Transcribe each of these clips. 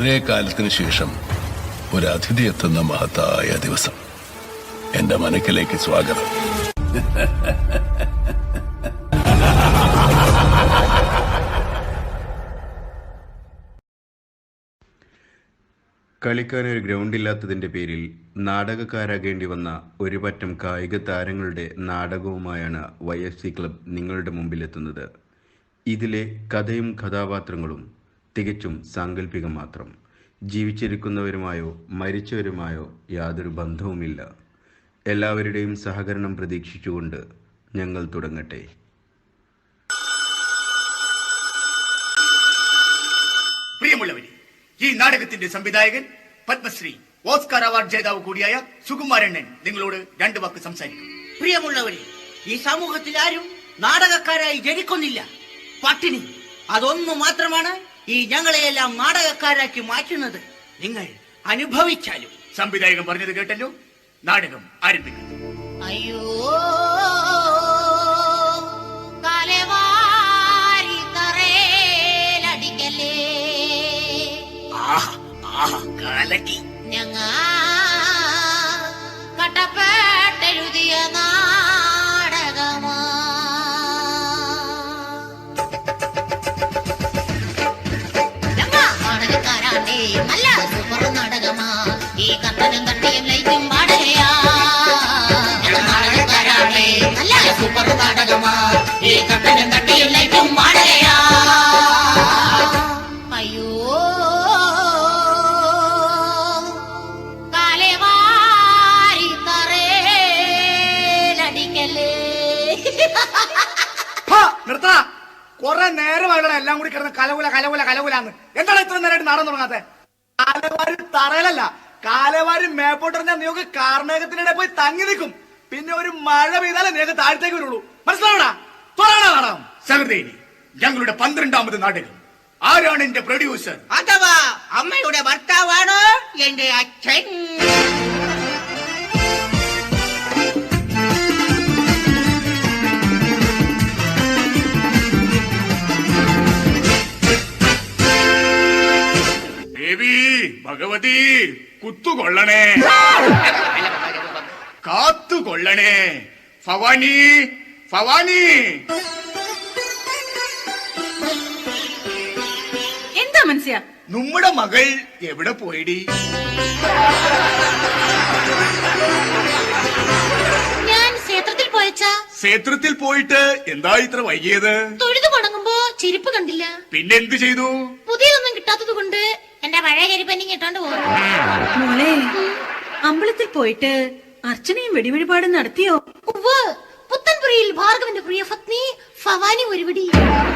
വളരെ കാലത്തിന് ശേഷം ഒരു അതിഥി എത്തുന്ന മഹത്തായ ദിവസം. എന്റെ മനക്കിലേക്ക് സ്വാഗതം. കളിക്കാൻ ഒരു ഗ്രൗണ്ടില്ലാത്തതിന്റെ പേരിൽ നാടകക്കാരാകേണ്ടി വന്ന ഒരു പറ്റം കായിക താരങ്ങളുടെ നാടകവുമായാണ് വൈ എഫ് സി ക്ലബ് നിങ്ങളുടെ മുമ്പിലെത്തുന്നത്. ഇതിലെ കഥയും കഥാപാത്രങ്ങളും തികച്ചും സാങ്കല്പികം മാത്രം. ജീവിച്ചിരിക്കുന്നവരുമായോ മരിച്ചവരുമായോ യാതൊരു ബന്ധവുമില്ല. എല്ലാവരുടെയും സഹകരണം പ്രതീക്ഷിച്ചുകൊണ്ട് ഞങ്ങൾ തുടങ്ങട്ടെ. പ്രിയമുള്ളവരെ ഈ നാടകത്തിന്റെ സംവിധായകൻ പത്മശ്രീ ഓസ്കാർ അവാർഡ് ജേതാവ് കൂടിയായ സുകുമാരണ്ണൻ നിങ്ങളോട് രണ്ടു വാക്ക് സംസാരിക്കും. പ്രിയമുള്ളവരെ ഈ സമൂഹത്തിൽ ആരും നാടകക്കാരായി ജനിക്കുന്നില്ല. പട്ടിണി അതൊന്നു മാത്രമാണ് ഈ ഞങ്ങളെയെല്ലാം നാടകക്കാരാക്കി മാറ്റുന്നത് നിങ്ങൾ അനുഭവിച്ചാലും. സംവിധായകൻ പറഞ്ഞത് കേട്ടല്ലോ? നാടകം ആരംഭിക്കുന്നു. അയ്യോ ഞങ്ങ കട്ടപ്പെട്ടെഴുതിയ കത്തനും തട്ടിയും ലൈറ്റും പാടുകയാ ഞങ്ങ നാടകക്കാരാണ്ടേ നല്ല സൂപ്പർ നാടകമാ ഈ കത്തനും തട്ടിയും ലൈറ്റും പാടുകയാ അയ്യോ കാലവാരി തറേലടിക്കലേ നിർത്താ. കൊറേ നേരമായിട്ടാണ് എല്ലാം കൂടി കിടന്ന് കലകുല കലകുല കലകുലാന്ന്. എന്താണ് ഇത്ര നേരമായിട്ട് നാടൻ തുടങ്ങാത്തെ? കാലവാരി തറയിലല്ല കാലവാരി മേപ്പോട്ടെറിഞ്ഞാൽ നിങ്ങൾക്ക് കാർമേഘത്തിനിടെ പോയി തങ്ങി നിൽക്കും. പിന്നെ ഒരു മഴ പെയ്താലേ നിങ്ങൾക്ക് താഴത്തേക്ക് വരുള്ളൂ. നാടകം സഹൃദയനി ഞങ്ങളുടെ പന്ത്രണ്ടാമത് നാടകം. ആരാണ് എന്റെ പ്രൊഡ്യൂസർ? അഥവാ അമ്മയുടെ ഭർത്താവാണ് എന്റെ അച്ഛൻ? ദേവി ഭഗവതി കുത്തുകൊള്ളണേ. കാത്തുകൊള്ളണേ. ഭവാനി ഭവാനി. എന്താ മനസ്സിയ നമ്മുടെ മകൾ എവിടെ പോയിടി? ഞാൻ ക്ഷേത്രത്തിൽ പോയച്ചാ. ക്ഷേത്രത്തിൽ പോയിട്ട് എന്താ ഇത്ര വൈകിയത്? തൊഴുതു ചെരുപ്പ് കണ്ടില്ല. പിന്നെ എന്ത് ചെയ്തു? പുതിയൊന്നും കിട്ടാത്തത് കൊണ്ട് എന്റെ പഴയ ചെരുപ്പ് എനിക്ക് കിട്ടാണ്ട് പോകും മോളെ അമ്പലത്തിൽ പോയിട്ട് അർച്ചനയും വെടിവെടിപാടും നടത്തിയോ? ഉവ്വ്. പുത്തൻപുരയിൽ ഭാർഗവന്റെ പ്രിയ പത്നി ഫവാനി ഒരു പിടി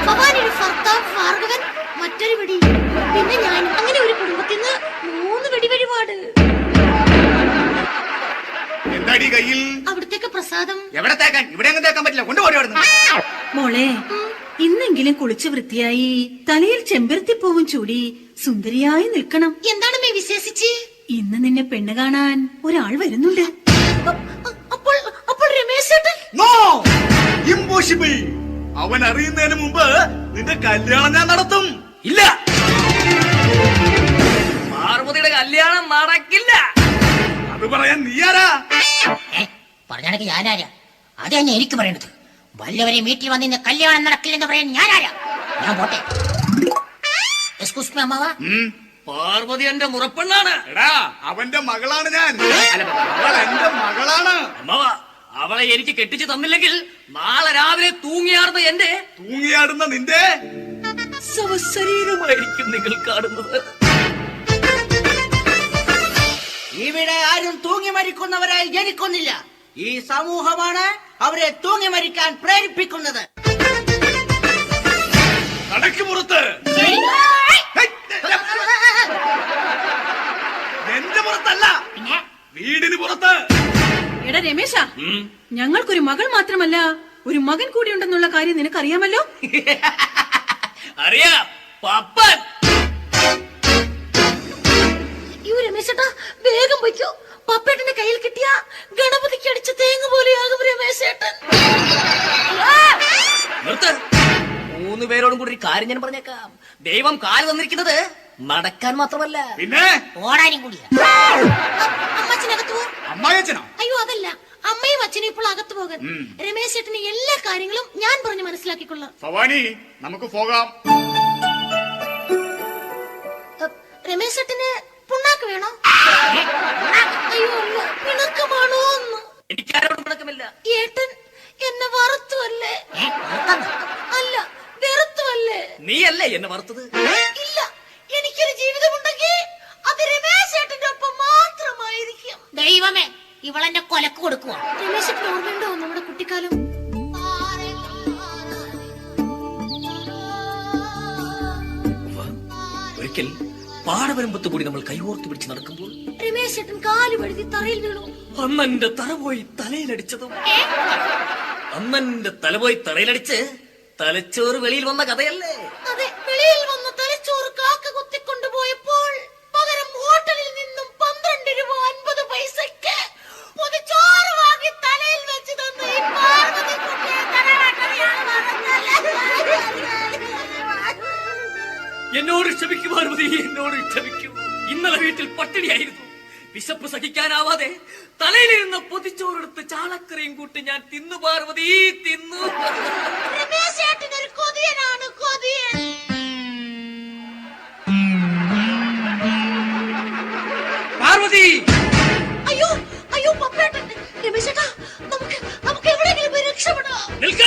ഫവാനിയുടെ ഭർത്താവ് ഭാർഗവൻ മറ്റൊരു പിടി. പിന്നെ ഞാൻ അങ്ങനെ ഒരു കുടുംബത്തിൽ നിന്ന് മൂന്ന് വെടിവഴിപാട് എന്താടി കയ്യിൽ? അവിടത്തേക്ക് പ്രസാദം. എവിടെ തേക്കാൻ? ഇവിടെ അങ്ങ് തേക്കാൻ പറ്റില്ല. കൊണ്ടുപോയി. മോളെ ഇന്നെങ്കിലും കുളിച്ച് വൃത്തിയായി തലയിൽ ചെമ്പരത്തിപ്പൂവും ചൂടി സുന്ദരിയായി നിൽക്കണം. എന്താണ് മേ വിശേഷിച്ച്? ഇന്ന് നിന്നെ പെണ്ണ് കാണാൻ ഒരാൾ വരുന്നുണ്ട്. അപ്പോൾ അപ്പോൾ രമേശ് നോ ഇമ്പോസിബിൾ അവൻ അറിയുന്നതിന് മുമ്പ് നിന്റെ കല്യാണം ഞാൻ നടത്തും. ഇല്ല! പാർവതിയുടെ കല്യാണം നടക്കില്ല. അത് പറയാൻ നീയാരാ പറഞ്ഞാണെങ്കിൽ ഞാനാരാ? അത് തന്നെ എനിക്ക് പറയേണ്ടത് വല്ലവരെ വീട്ടിൽ വന്ന് ഇന്ന് കല്യാണം നടക്കില്ലെന്ന് പറയാൻ ഞാനാരാ? ഞാൻ പോട്ടെ. എക്സ്ക്യൂസ് മീ അമ്മാവ? ഉം. പാർവതി എന്റെ മുറപ്പെണ്ണാണ്. എടാ അവന്റെ മകളാണ് ഞാൻ. അവൾ എന്റെ മകളാണ്. അമ്മവ അവളെ എനിക്ക് കെട്ടിച്ചു തന്നില്ലെങ്കിൽ നാളെ രാവിലെ തൂങ്ങിയാടുന്ന എന്റെ തൂങ്ങിയാടുന്ന നിന്റെ ശവശരീരമായിരിക്കും നിങ്ങൾ കാണുന്നത്. ഇവിടെ ആരും തൂങ്ങി മരിക്കുന്നവരായി ജനിക്കുന്നില്ല. ഈ സമൂഹമാണ് അവരെ തൂങ്ങി മരിക്കാൻ പ്രേരിപ്പിക്കുന്നത്. പുറത്ത് എന്റെ പുറത്തല്ല. പിന്നെ? വീടിന് പുറത്ത്. എടാ രമേശ ഞങ്ങൾക്കൊരു മകൾ മാത്രമല്ല ഒരു മകൻ കൂടി ഉണ്ടെന്നുള്ള കാര്യം നിനക്കറിയാമല്ലോ? അറിയാം. പപ്പൻ. അയ്യോ രമേശേട്ടാ വേഗം വയ്ക്കോ പപ്പേട്ടന്റെ കയ്യിൽ കിട്ടിയ ഗണപതിക്ക് അടിച്ച തേങ്ങ പോലെയാകും രമേശേട്ടൻ നിർത്ത്. മൂന്ന് പേരോടും കൂടി ഒരു കാര്യം ഞാൻ പറഞ്ഞേക്കാം. ദൈവം കാൽ തന്നിരിക്കുന്നത് നടക്കാൻ മാത്രമല്ല. പിന്നെ? ഓടാനും കൂടിയാ. അമ്മച്ചനകത്ത് അമ്മായച്ചനോ അയ്യോ അതല്ല. അമ്മയും അച്ഛനും ഇപ്പോൾ അകത്തു പോകാൻ. രമേശ് ചേട്ടന് എല്ലാ കാര്യങ്ങളും ഞാൻ പറഞ്ഞു മനസ്സിലാക്കിക്കൊള്ളാം. ഭവാനി നമുക്ക് പോകാം. രമേശ് ചേട്ടന് പുണ്ണാക്ക് വേണോ? അയ്യോ പിണക്കമാണോ എന്ന് എനിക്കാരോടും പിണക്കമില്ല ഏട്ടൻ എന്നെ വറുത്തുവല്ലേ? അല്ല വെറുത്തുവല്ലേ? നീയല്ലേ എന്നെ വറുത്തത്? ഇല്ല എനിക്കൊരു ജീവിതമുണ്ടെങ്കിൽ അത് രമേശ് ചേട്ടന്റെ ഒപ്പം മാത്രമായിരിക്കും. ദൈവമേ ഇവളെന്നെ കൊലക്ക് കൊടുക്കുവാ. രമേശ് ഓർമ്മയുണ്ടോ നമ്മുടെ കുട്ടിക്കാലം? ഒരിക്കൽ പാടവരമ്പത്ത് കൂടി നമ്മൾ കൈകോർത്ത് പിടിച്ച് നടക്കുമ്പോൾ രമേശ് ചേട്ടൻ കാൽ വഴുതി തറയിൽ വീണു. അന്നെന്റെ തല പോയി തലയിലടിച്ചതും. അന്നെന്റെ തല പോയി തറയിലടിച്ച് തലച്ചോറ് വെളിയിൽ വന്ന കഥയല്ലേ? അതെ വെളിയിൽ എന്നോട് ക്ഷമിക്കും പാർവതി എന്നോട് ക്ഷമിക്കും. ഇന്നലെ വീട്ടിൽ പട്ടിണിയായിരുന്നു. വിശപ്പ് സഹിക്കാനാവാതെ തലയിലിരുന്ന പൊതിച്ചോറെടുത്ത് ചാളക്കറിയും കൂട്ടി ഞാൻ തിന്നു. പാർവതി തിന്നു പാർവതി! അയ്യോ അയ്യോ പപ്പേട്ടൻ. രമേശേട്ടാ നമുക്ക് നമുക്ക് എവിടെയെങ്കിലും രക്ഷപ്പെടാം. നിൽക്ക!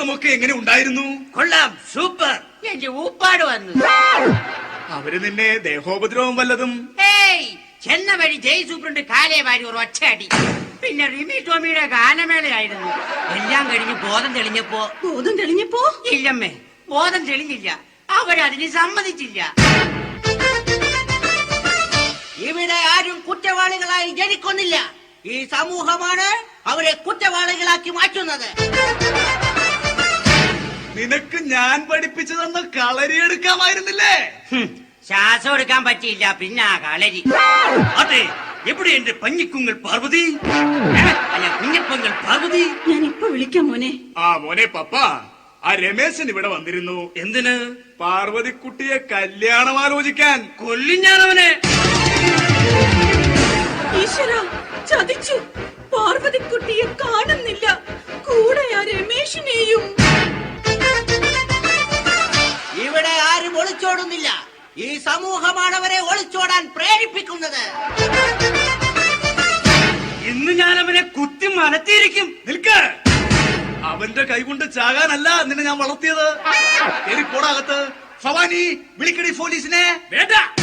ജീവിതമൊക്കെ എങ്ങനെ ഉണ്ടായിരുന്നു? കൊള്ളാം സൂപ്പർ. ഊപ്പാട് വന്നു. അവർ നിന്നെ ദേഹോപദ്രവം വല്ലതും? ഏയ് ചെന്ന വഴി ജയ് സൂപ്രണ്ട് കാലേ വാരി ഒരു ഒറ്റയടി പിന്നെ റിമി ടോമിയുടെ ഗാനമേളയായിരുന്നു. എല്ലാം കഴിഞ്ഞ് ബോധം തെളിഞ്ഞപ്പോ ബോധം തെളിഞ്ഞപ്പോ? ഇല്ലമ്മേ ബോധം തെളിഞ്ഞില്ല. അവരതിന് സമ്മതിച്ചില്ല. ഇവിടെ ആരും കുറ്റവാളികളായി ജനിക്കുന്നില്ല. ഈ സമൂഹമാണ് അവരെ കുറ്റവാളികളാക്കി മാറ്റുന്നത്. നിനക്ക് ഞാൻ പഠിപ്പിച്ചു കളരി എടുക്കാമായിരുന്നില്ലേ? ശ്വാസം എടുക്കാൻ പറ്റിയില്ല പിന്നെ ആ കളരി. അതെ എവിടെ എന്റെ പഞ്ഞിക്കുങ്ങൾ പാർവതി? അല്ല കുഞ്ഞപ്പങ്ങൾ പാർവതി. ഞാൻ ഇപ്പൊ വിളിക്കാം മോനെ. ആ മോനെ പപ്പ ആ രമേശൻ ഇവിടെ വന്നിരുന്നു. എന്തിന്? പാർവതിക്കുട്ടിയെ കല്യാണം ആലോചിക്കാൻ. കൊല്ലും അവനെ ഈശ്വര ചതിച്ചു. പാർവതിക്കുട്ടിയെ കാണുന്നില്ല സമൂഹമാണ് അവരെ ഒളിച്ചോടാൻ പ്രേരിപ്പിക്കുന്നത്. ഇന്ന് ഞാൻ അവനെ കുത്തി മലത്തിയിരിക്കും. നിൽക്ക്. അവന്റെ കൈകൊണ്ട് ചാകാനല്ല നിന്നെ ഞാൻ വളർത്തിയത്. കേറി പോടാകത്ത് ഭവാനി വിളിക്കടി പോലീസിനെ. വേണ്ട.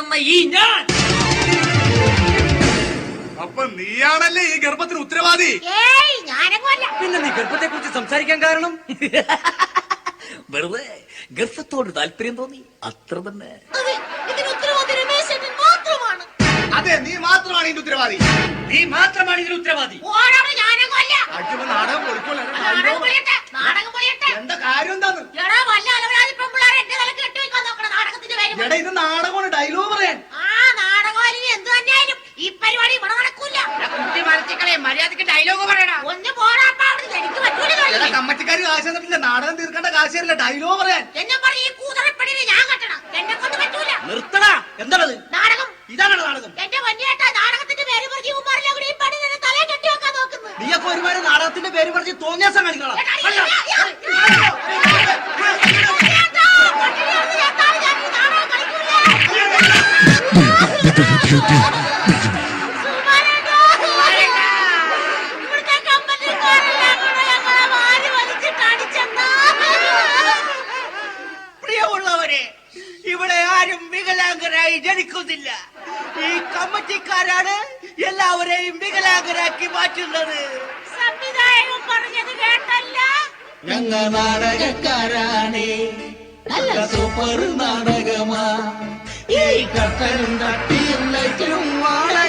എന്ന ഈ ഞാൻ. അപ്പൊ നീയാണല്ലേ ഈ ഗർഭത്തിന് ഉത്തരവാദി? ഏയ് ഞാനങ്ങുമല്ല. പിന്നെ നീ ഗർഭത്തെ കുറിച്ച് സംസാരിക്കാൻ കാരണം? വെറുതെ ഗർഭത്തോട് താല്പര്യം തോന്നി. അത്ര തന്നെ. അതെ ഇതിന് ഉത്തരവാദി രമേശ് ചേട്ടൻ മാത്രമാണ്. അതെ നീ മാത്രമാണ് ഇതിന്റെ ഉത്തരവാദി. നീ മാത്രമാണ് ഇതിന് ഉത്തരവാദി. ഓടാണ് ഞാനങ്ങുമല്ല. അടിക്കുമ്പോ നാടകം പൊളിക്കോളെ നാടകം പൊളിയട്ടെ നാടകം പൊളിയട്ടെ. എന്താ കാര്യം എന്താന്ന്? എടാ വല്ല അലവരാതി പെമ്പിള്ളാരെ എന്റെ തലക്ക് കെട്ടിവെക്കാൻ നോക്കണം നാടകത്തിന്റെ പേര് എടാ ഇത് നാടകമാണ് ഡയലോഗ് പറയാൻ ആ നാടകമായാലും എന്ത് തന്നെയായാലും ഈ പരിപാടി ഇവിടെ നടക്കൂല കുട്ടി മനസ്സിക്കളെ മര്യാദയ്ക്ക് ഡയലോഗ് പറയടാ. ഒന്ന് പോടാപ്പാ അവിടുന്ന് എനിക്ക് പറ്റൂല എടാ കളി. കമ്മറ്റിക്കാര് കാശ് തന്നിട്ടില്ല. നാടകം തീർക്കേണ്ട കാശ് തരില്ല ഡയലോഗ് പറയാൻ. എന്നെ പറഞ്ഞ ഈ കൂതറപ്പണിനെ ഞാൻ കെട്ടണം. എന്നെ കൊണ്ട് പറ്റൂല. നിർത്തടാ. എന്താണത്? നാടകം. ഇതാണ് നാടകം. എന്റെ വന്യേട്ട നാടകത്തിന്റെ പേര് പറഞ്ഞ് ഉമ്മാരെല്ലാം കൂടി ഈ പണി തന്നെ തലയെ കെട്ടി വെക്കാൻ നോക്കുന്നു. നീയൊക്കെ ഒരുപാട് നാടകത്തിന്റെ പേര് പറഞ്ഞ് തോന്നിയാസം കാണിക്കണം എടാ, ഈ- യാ, യാ, യാ. വന്യേട്ടാ, പട്ടിണിയാണ് ചേട്ടാ, ഞാൻ ഈ നാടകം കളിക്കൂല. വികലാംഗരാക്കി മാറ്റുന്നത്. സംവിധായകൻ പറഞ്ഞത് കേട്ടല്ല. ഞങ്ങ നാടകക്കാരാണ്. നല്ല സൂപ്പർ നാടകമാ. ഈ കട്ടനും തട്ടിയും ലൈറ്റും വാടകയാ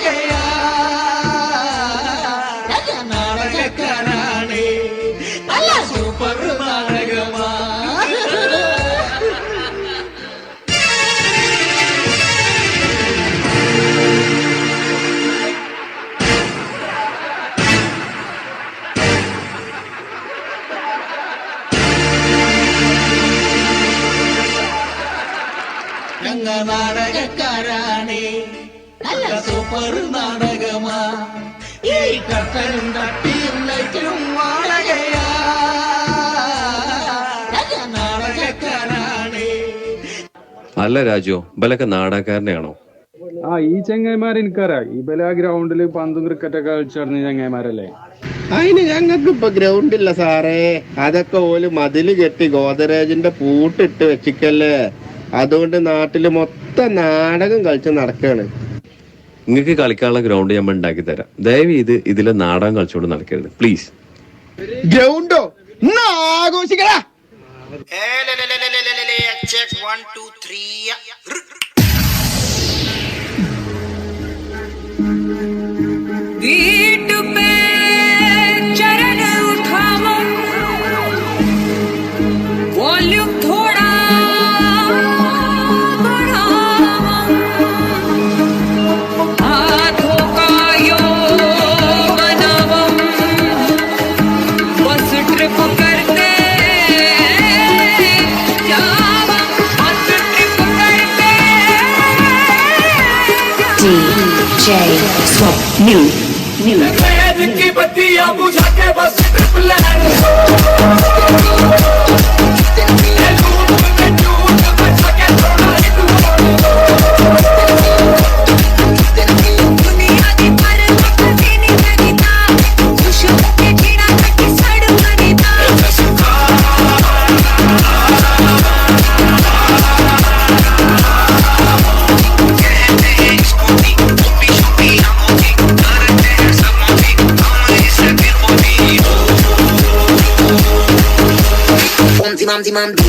അല്ല രാജു ബലൊക്കെ നാടകക്കാരനെയാണോ? ആ ഈ ചെങ്ങന്മാർ എനിക്കറിയാം. ഈ ബല ഗ്രൗണ്ടിൽ പന്തും ക്രിക്കറ്റൊക്കെ കളിച്ചു നടന്ന ചെങ്ങന്മാരല്ലേ അതിന് ഞങ്ങൾക്ക് ഇപ്പൊ ഗ്രൗണ്ട് ഇല്ല സാറേ. അതൊക്കെ ഓൽ മതിൽ കെട്ടി ഗോദരേജിന്റെ പൂട്ടിട്ട് വെച്ചിക്കല്ലേ. അതുകൊണ്ട് നാട്ടിൽ മൊത്തം നാടകം കളിച്ച് നടക്കാണ്. നിങ്ങൾക്ക് കളിക്കാനുള്ള ഗ്രൗണ്ട് ഞാൻ ഉണ്ടാക്കി തരാം. ദയവ് ഇത് ഇതിലെ നാടകം കളിച്ചുകൊണ്ട് നടക്കരുത്. പ്ലീസ് ഗ്രൗണ്ടോ ഇന്ന് ആഘോഷിക്കടാ വീട്ടുപേ DJ Swap New New की बत्तियां बुझा के बस दुनिया I'm.